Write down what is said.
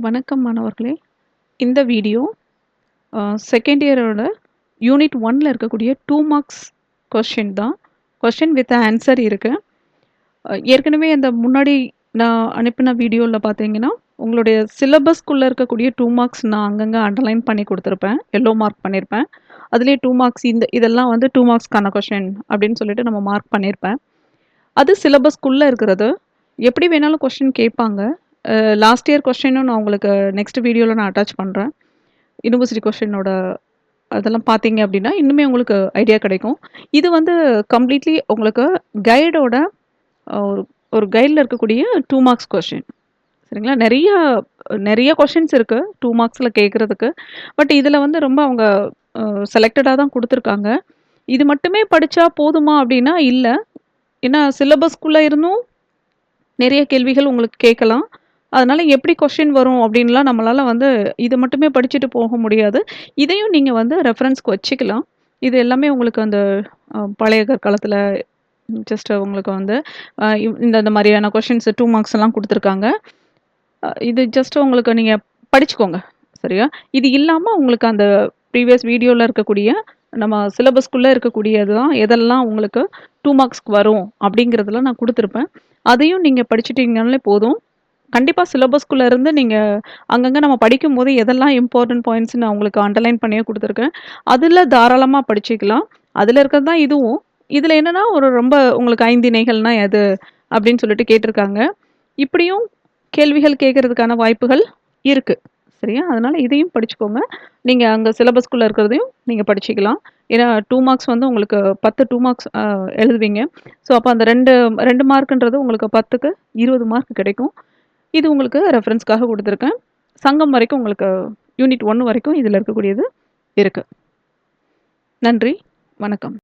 வணக்கம் மாணவர்களே. இந்த வீடியோ செகண்ட் இயரோட யூனிட் ஒன்ல இருக்கக்கூடிய டூ மார்க்ஸ் கொஷின் தான். கொஷின் வித் ஆன்சர் இருக்குது ஏற்கனவே அந்த முன்னாடி நான் அனுப்பின வீடியோவில் பார்த்தீங்கன்னா உங்களுடைய சிலபஸ்க்குள்ளே இருக்கக்கூடிய டூ மார்க்ஸ் நான் அங்கங்கே அண்டர்லைன் பண்ணி கொடுத்துருப்பேன். எல்லோ மார்க் பண்ணியிருப்பேன் அதுலேயே டூ மார்க்ஸ் இந்த இதெல்லாம் வந்து டூ மார்க்ஸ்க்கான கொஷின் அப்படின்னு சொல்லிட்டு நம்ம மார்க் பண்ணியிருப்பேன் அது சிலபஸ்க்குள்ளே இருக்கிறது. எப்படி வேணாலும் கொஷின் கேட்பாங்க. லாஸ்ட் இயர் கொஸ்டினும் நான் உங்களுக்கு நெக்ஸ்ட் வீடியோவில் நான் அட்டாச் பண்ணுறேன் யூனிவர்சிட்டி கொஸ்டினோட அதெல்லாம் பார்த்தீங்க அப்படின்னா இன்னுமே உங்களுக்கு ஐடியா கிடைக்கும். இது வந்து கம்ப்ளீட்லி உங்களுக்கு கைடோட ஒரு ஒரு கைடில் இருக்கக்கூடிய டூ மார்க்ஸ் கொஸ்டின் சரிங்களா? நிறைய நிறைய கொஷின்ஸ் இருக்குது டூ மார்க்ஸில் கேட்குறதுக்கு பட் இதில் வந்து ரொம்ப அவங்க செலக்டடாக தான் கொடுத்துருக்காங்க. இது மட்டுமே படித்தா போதுமா அப்படின்னா இல்லை. ஏன்னா சிலபஸ்க்குள்ளே இருந்தும் நிறைய கேள்விகள் உங்களுக்கு கேட்கலாம். அதனால் எப்படி கொஷின் வரும் அப்படின்லாம் நம்மளால் வந்து இது மட்டுமே படிச்சுட்டு போக முடியாது. இதையும் நீங்கள் வந்து ரெஃபரன்ஸ்க்கு வச்சுக்கலாம். இது எல்லாமே உங்களுக்கு அந்த பழைய கற்காலத்தில் ஜஸ்ட் உங்களுக்கு வந்து இந்த இந்த மாதிரியான கொஷின்ஸ் டூ மார்க்ஸ் எல்லாம் கொடுத்துருக்காங்க. இது ஜஸ்ட் உங்களுக்கு நீங்கள் படிச்சுக்கோங்க. சரியா? இது இல்லாமல் உங்களுக்கு அந்த ப்ரீவியஸ் வீடியோவில் இருக்கக்கூடிய நம்ம சிலபஸ்க்குள்ளே இருக்கக்கூடியது தான் எதெல்லாம் உங்களுக்கு டூ மார்க்ஸ்க்கு வரும் அப்படிங்கிறதெல்லாம் நான் கொடுத்துருப்பேன். அதையும் நீங்கள் படிச்சிட்டிங்கனாலே போதும். கண்டிப்பாக சிலபஸ்க்குள்ளே இருந்து நீங்கள் அங்கங்கே நம்ம படிக்கும்போது எதெல்லாம் இம்பார்ட்டன்ட் பாயிண்ட்ஸ் நான் உங்களுக்கு அண்டர்லைன் பண்ணியே கொடுத்துருக்கேன். அதில் தாராளமாக படிச்சுக்கலாம். அதில் இருக்கிறது தான் இதுவும். இதில் என்னன்னா ஒரு ரொம்ப உங்களுக்கு ஐந்திணைகள்னா எது அப்படின்னு சொல்லிட்டு கேட்டிருக்காங்க. இப்படியும் கேள்விகள் கேட்கறதுக்கான வாய்ப்புகள் இருக்குது சரியா? அதனால் இதையும் படிச்சுக்கோங்க. நீங்கள் அங்கே சிலபஸ்க்குள்ளே இருக்கிறதையும் நீங்கள் படிச்சுக்கலாம். ஏன்னா டூ மார்க்ஸ் வந்து உங்களுக்கு பத்து டூ மார்க்ஸ் எழுதுவீங்க. ஸோ அப்போ அந்த ரெண்டு ரெண்டு மார்க்குன்றது உங்களுக்கு பத்துக்கு இருபது மார்க் கிடைக்கும். இது உங்களுக்கு ரெஃபரன்ஸ்க்காக கொடுத்துருக்கேன். சங்கம் வரைக்கும் உங்களுக்கு யூனிட் ஒன்று வரைக்கும் இதில் இருக்கக்கூடியது இருக்குது நன்றி வணக்கம்.